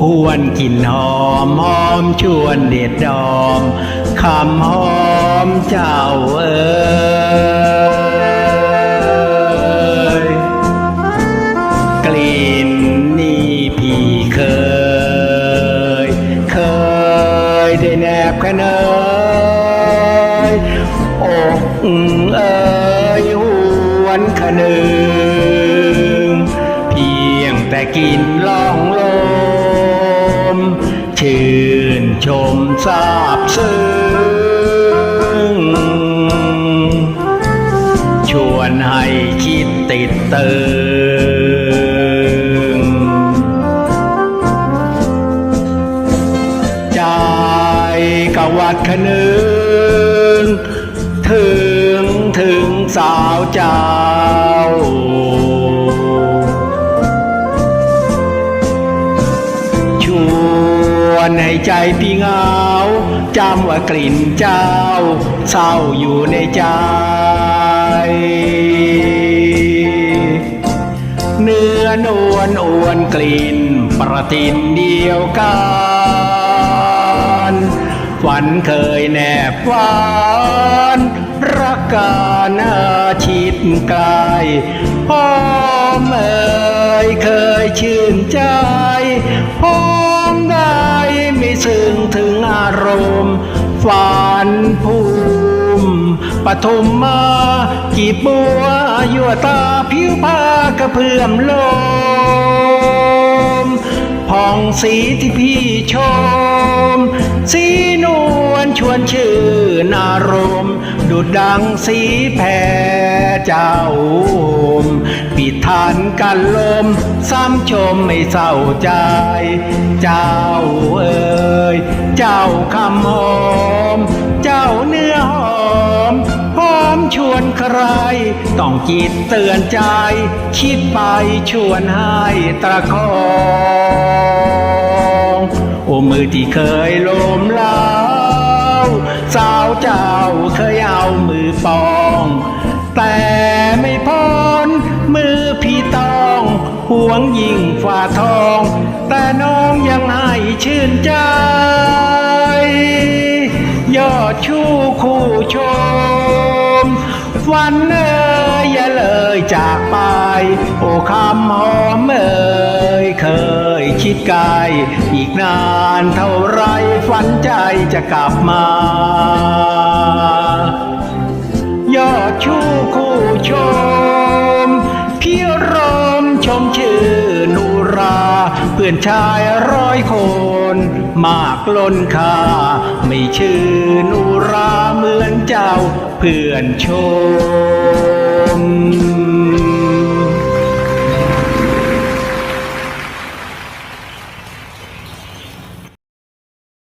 ควรกลิ่นหอมหอมชวนเด็ดดอมคำหอมเจ้าเอ๋ยกลิ่นนี่พี่เคย เคยได้แนบกันเอยอกเอยหวนขนึงเพียงแต่กินล่องลม ชื่นชมซาบซึ้ง ชวนให้คิดติดเติงใจกวัดขนึง ถึงถึงสาวเจ้ วนให้ใจพี่เงาจำว่ากลิ่นเจ้า เศร้าอยู่ในใจ เนื้อนวลอวนกลิ่น ประทินเดียวกันฝันเคยแนบหวานรักกันอาชิดไกลพ่อเอ่ยเคยชื่นใจพร้อม ซึ้งถึงอารมณ์ฝันภูมิปฐุมมากีบบัวยั่วตาผิวผ้ากระเพื่อมลมผ่องสีที่พี่ชม สีนวลชวนชื่นอารมณ์ดุดดังสีแผ่เจ้าปิดทานกันลม ซ้ำชมไม่เศร้าใจ เจ้าเอำหอม เจ้าเนื้อหอมหอมชวนใคร ต้องจิตเตือนใจ คิดไปชวนให้ตะคองโอ้มือที่เคยลมเล้าวสาวเจ้าเคยเอามือปอง แต่ ยิ่งฝ่าทอง แต่น้องยังให้ชื่นใจ ยอดชู้คู่ชม วันเอ่ยอย่าเลยจากไป โอ้คำหอมเอ่ยเคยคิดไกลอีกนานเท่าไรฝันใจจะกลับมา ชมชื่อนุรา เพื่อนชายร้อยคน มากล้นค่า ไม่ชื่อนุราเหมือนเจ้า เพื่อนชม